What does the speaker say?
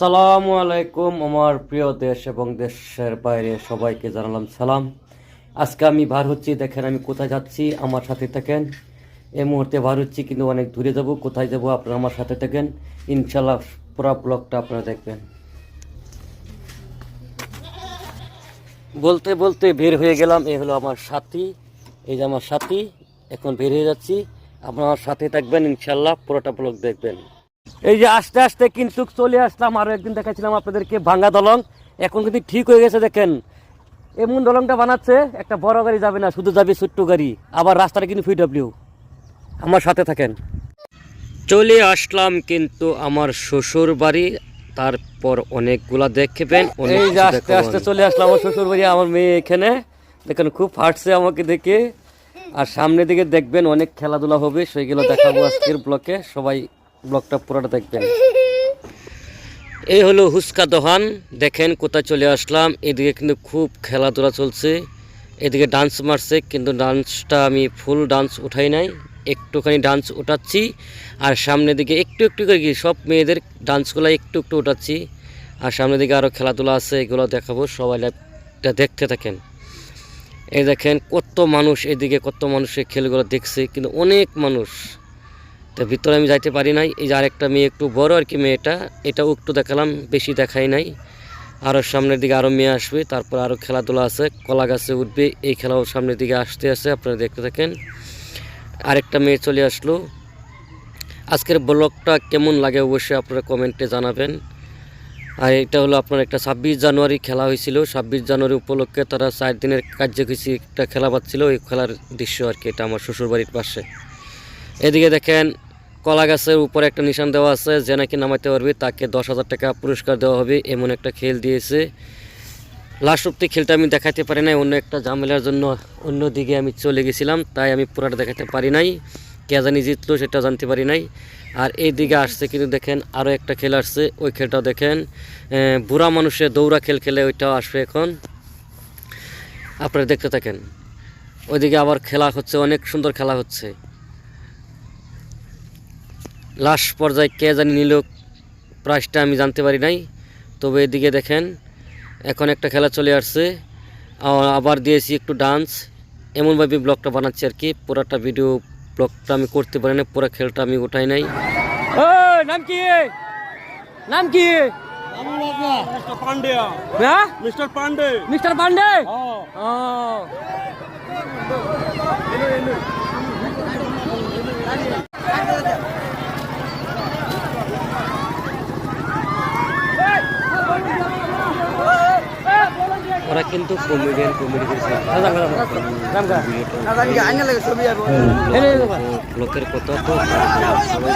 সালামু আলাইকুম আমার প্রিয় দেশ এবং দেশের বাইরে সবাইকে জানালাম সালাম। আজকে আমি বার হচ্ছি, দেখেন আমি কোথায় যাচ্ছি, আমার সাথে থাকেন। এই মুহূর্তে বার হচ্ছি কিন্তু অনেক দূরে যাব, কোথায় যাব আপনারা আমার সাথে থাকেন। ইনশাল্লাহ পুরো ব্লগটা আপনারা দেখবেন। বলতে বলতে বের হয়ে গেলাম এই হলো আমার সাথী। এই যে আমার সাথী, এখন বের হয়ে যাচ্ছি। আপনারা সাথে থাকবেন ইনশাল্লাহ পুরোটা ব্লগ দেখবেন। এই যে আস্তে আস্তে কিন্তু চলে আসলাম আরও একদিন দেখাচ্ছিলাম আপনাদেরকে ভাঙ্গা দলং। এখন কিন্তু ঠিক হয়ে গেছে দেখেন। এমন দলংটা বানাচ্ছে একটা বড় গাড়ি যাবে না শুধু যাবে ছোট্ট গাড়ি। আবার রাস্তাটা কিন্তু ফিডব্লিউ আমার সাথে থাকেন। চলে আসলাম কিন্তু আমার শ্বশুর বাড়ি তারপর অনেকগুলা দেখবেন এই যে আস্তে আস্তে চলে আসলাম আমার শ্বশুর বাড়ি আমার মেয়ে এখানে। দেখেন খুব ফাটছে আমাকে দেখে। আর সামনে দিকে দেখবেন অনেক খেলাধুলা হবে সেইগুলো দেখাবো আজকের ব্লকে। সবাই ব্লগটা পুরোটা দেখবেন। এই হলো হুস্কা দোহান। দেখেন কোথায় চলে আসলাম। এদিকে কিন্তু খুব খেলাধুলা চলছে। এদিকে ডান্স মারছে, কিন্তু ডান্সটা আমি ফুল ডান্স উঠাই নাই। একটুখানি ডান্স উঠাচ্ছি। আর সামনের দিকে একটু একটু করে সব মেয়েদের ডান্সগুলো একটু একটু উঠাচ্ছি। আর সামনের দিকে আরও খেলাধুলা আছে, এগুলো দেখাবো। সবাই লাইভটা দেখতে থাকেন। এই দেখেন কত মানুষ এদিকে, কত মানুষের খেলগুলো দেখছে, কিন্তু অনেক মানুষ। তো ভিতরে আমি যাইতে পারি নাই। এই যে আরেকটা মেয়ে একটু বড় আর কি মেয়েটা, এটাও একটু দেখালাম, বেশি দেখাই নাই। আরও সামনের দিকে আরও মেয়ে আসবে, তারপর আরও খেলাধুলা আছে, কলা গাছে উঠবে, এই খেলাও সামনের দিকে আসতে আসে আপনারা দেখতে থাকেন। আরেকটা মেয়ে চলে আসলো। আজকের ব্লগটা কেমন লাগে অবশ্যই আপনারা কমেন্টে জানাবেন। আর এটা হলো আপনার একটা ছাব্বিশ জানুয়ারি খেলা হয়েছিল। ছাব্বিশ জানুয়ারি উপলক্ষে তারা চার দিনের কার্যসূচি একটা খেলা পাচ্ছিল ওই খেলার দৃশ্য আর কি, এটা আমার শ্বশুরবাড়ির পাশে। এদিকে দেখেন কলা গাছের উপরে একটা নিশান দেওয়া আছে, যে নাকি নামাইতে পারবে, তাকে দশ হাজার টাকা পুরস্কার দেওয়া হবে, এমন একটা খেল দিয়েছে। লাস্ট অব্দি খেলটা আমি দেখাতে পারি নাই, অন্য একটা ঝামেলার জন্য অন্য দিকে আমি চলে গেছিলাম, তাই আমি পুরাটা দেখাতে পারি নাই। কে জানি জিতলো সেটা জানতে পারি নাই। আর এই দিকে আসছে কিন্তু দেখেন আরও একটা খেল আসছে, ওই খেলটাও দেখেন। বুড়া মানুষের দৌড়া খেল খেলে ওইটাও আসবে এখন। আপনারা দেখতে থাকেন। ওইদিকে আবার খেলা হচ্ছে, অনেক সুন্দর খেলা হচ্ছে। লাশ পর্যায়ে কে জানি নিল প্রাইসটা আমি জানতে পারি নাই। তবে এদিকে দেখেন এখন একটা খেলা চলে আসছে। আবার দিয়েছি একটু ডান্স এমনভাবে ব্লগটা বানাচ্ছি আর কি। পুরাটা ভিডিও ব্লগটা আমি করতে পারি না পুরা খেলটা আমি ওঠাই নাই। নাম কি? নাম কি? পান্ডে। ওরা কিন্তু কমেডিয়ান কমেডি করছে লোকের কথা তো সবাই